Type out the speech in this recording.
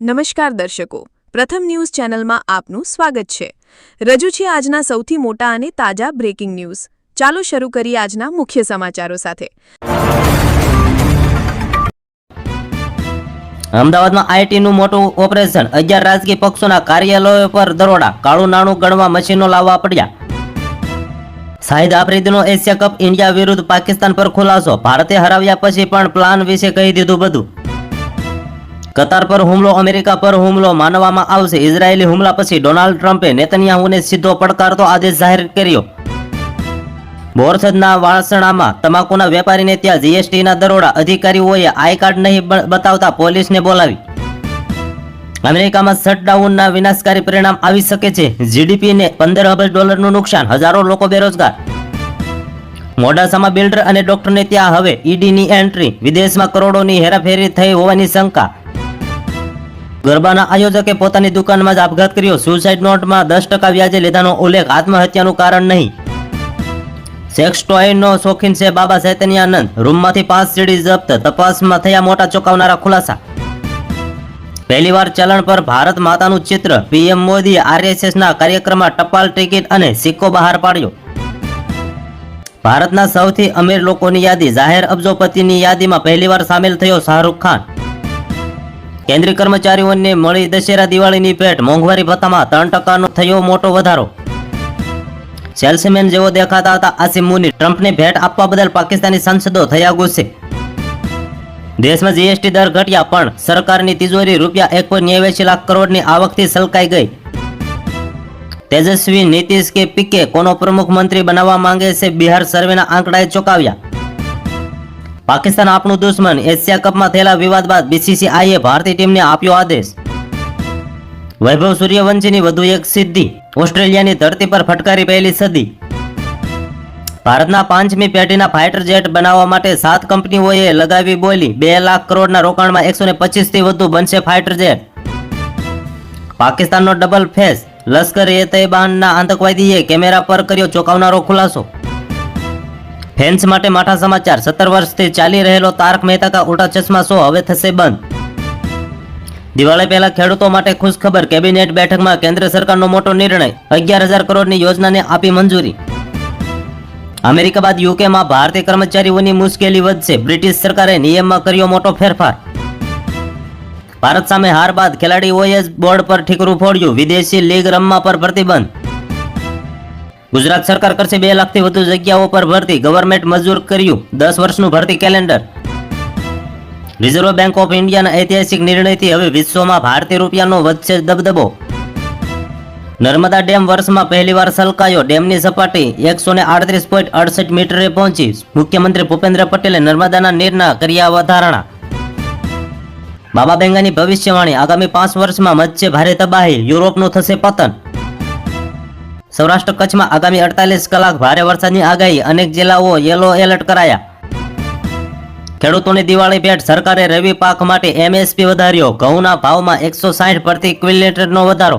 નમસ્કાર દર્શકો, પ્રથમ ન્યૂઝ ચેનલમાં આપનું સ્વાગત છે. રજૂ છે આજના સૌથી મોટા અને તાજા બ્રેકિંગ ન્યૂઝ ચાલો શરૂ કરીએ આજના મુખ્ય સમાચારો સાથે. અમદાવાદમાં આઈટીનું મોટું ઓપરેશન. અગિયાર રાજકીય પક્ષોના કાર્યાલયો પર દરોડા. કાળું નાણું ગણવા મશીનો લાવવા પડ્યા. શાહિદ આફ્રિદીનો એશિયા કપ ઇન્ડિયા વિરુદ્ધ પાકિસ્તાન પર ખુલાસો. ભારતે હરાવ્યા પછી પણ પ્લાન વિશે કહી દીધું બધું. કતાર પર હુમલો અમેરિકા પર હુમલો માનવામાં આવશે. ઇઝરાયેલી હુમલા પછી ડોનાલ્ડ ટ્રમ્પે નેતન્યાહુને સીધો પડકારતો આદેશ જાહેર કર્યો. બોરસદના વાસણામાં તમાકુના વેપારીને ત્યાં જીએસટીના દરોડા અધિકારીઓએ આઈ કાર્ડ નહીં બતાવતા પોલીસને બોલાવી. અમેરિકામાં શટડાઉનના વિનાશકારી પરિણામ આવી શકે છે. જીડીપીને પંદર અબજ ડોલરનું નુકસાન, હજારો લોકો બેરોજગાર. મોડાસામાં બિલ્ડર અને ડોક્ટરને ત્યાં હવે ઈડીની એન્ટ્રી. વિદેશમાં કરોડોની હેરાફેરી થઈ હોવાની શંકા. ગરબાના આયોજકે પોતાની દુકાનમાં જ આપઘાત કર્યો. સુસાઇડ નોટમાં દસ ટકા વ્યાજે લીધાનો ઉલ્લેખ. આત્મહત્યાનું કારણ નહીં. સેક્સ ટોયનો શોખીન છે બાબા ચૈતન્યાનંદ રૂમમાંથી પાંચ સીડી જપ્ત. તપાસમાં થયા મોટા ચોંકાવનારા ખુલાસા. પહેલીવાર ચલણ પર ભારત માતાનું ચિત્ર. પીએમ મોદી આરએસએસના કાર્યક્રમમાં ટપાલ ટિકિટ અને સિક્કો બહાર પાડ્યો. ભારતના સૌથી અમીર લોકોની યાદી. જાહેર અબજોપતિની યાદીમાં પહેલીવાર સામેલ થયો શાહરૂખ ખાન. કેન્દ્રીય કર્મચારીઓને મળી દશેરા દિવાળીની ભેટ. મોંઘવારી ભથ્થામાં ત્રણ ટકાનો થયો મોટો વધારો. સેલ્સમેન જેવો દેખાતા હતા આસિમ મુની ટ્રમ્પને ભેટ આપવા બદલ પાકિસ્તાની સંસદો થયા ગુસ્સે. દેશમાં જીએસટી દર ઘટ્યા, પણ સરકારની તિજોરી રૂપિયા એક લાખ કરોડની આવકથી સલકાઈ ગઈ. તેજસ્વી નીતિશ કે પીકે કોનો પ્રમુખ મંત્રી બનાવવા માંગે છે, બિહાર સર્વેના આંકડાએ ચોંકાવ્યા. પાકિસ્તાન આપણું દુશ્મન એશિયા કપમાં થયેલા વિવાદ બાદ બીસીસીઆઈએ ભારતીય ટીમને આપ્યો આદેશ. વૈભવ સૂર્યવંશીની વધુ એક સિદ્ધિ, ઓસ્ટ્રેલિયાની ધરતી પર ફટકારી પહેલી સદી. ભારતના પાંચમી પેઢીના ફાઇટર જેટ બનાવવા માટે સાત કંપનીઓએ લગાવી બોલી, બે લાખ કરોડના રોકાણમાં એકસો ને પચીસથી વધુ બનશે ફાઇટર જેટ. પાકિસ્તાનનો ડબલ ફેસ, લશ્કર એ તૈબાનના આતંકવાદીએ કેમેરા પર કર્યો ચોંકાવનારો ખુલાસો. ફેન્સ માટે માઠા સમાચાર. સત્તર વર્ષથી ચાલી રહેલો તારક મહેતા કા ઉલ્ટા ચશ્મા શો હવે થશે બંધ? દિવાળી પહેલા ખેડૂતો માટે ખુશખબર. કેબિનેટ બેઠકમાં કેન્દ્ર સરકારનો મોટો નિર્ણય. અગિયાર હજાર કરોડની યોજનાને આપી મંજૂરી. અમેરિકા બાદ યુકેમાં ભારતીય કર્મચારીઓની મુશ્કેલી વધશે. બ્રિટિશ સરકારે નિયમમાં કર્યો મોટો ફેરફાર. ભારત સામે હાર બાદ ખેલાડીઓએ જ બોર્ડ પર ઠીકરું ફોડ્યું. વિદેશી લીગ રમવા પર પ્રતિબંધ. ગુજરાત સરકાર કરશે બે લાખથી વધુ જગ્યાઓ પર ભરતી. ગવર્મેન્ટ મંજૂર કર્યું. દસ વર્ષનું ભરતી કેલેન્ડર રિઝર્વ બેંક ઓફ ઇન્ડિયાના ઐતિહાસિક નિર્ણયથી હવે વિશ્વમાં ભારતીય રૂપિયાનો વધશે દબદબો. નર્મદા ડેમ વર્ષમાં પહેલીવાર સલકાયો ડેમની સપાટી એકસો ને આડત્રીસ પોઈન્ટ અડસઠ મીટરે પહોંચી. મુખ્યમંત્રી ભૂપેન્દ્ર પટેલે નર્મદાના નીરના કર્યા વધારણા. બાબા બેંગાની ભવિષ્યવાણી. આગામી પાંચ વર્ષમાં મચશે ભારે તબાહી. યુરોપનું થશે પતન. સૌરાષ્ટ્ર કચ્છમાં આગામી અડતાલીસ કલાક ભારે વરસાદની આગાહી. અનેક જિલ્લાઓ યલો એલર્ટ કરાયા. ખેડૂતોની દિવાળી ભેટ સરકારે રવિ પાક માટે એમએસપી વધાર્યો. ઘઉંના ભાવમાં એકસો સાઠ પ્રતિ ક્વિન્ટલનો વધારો.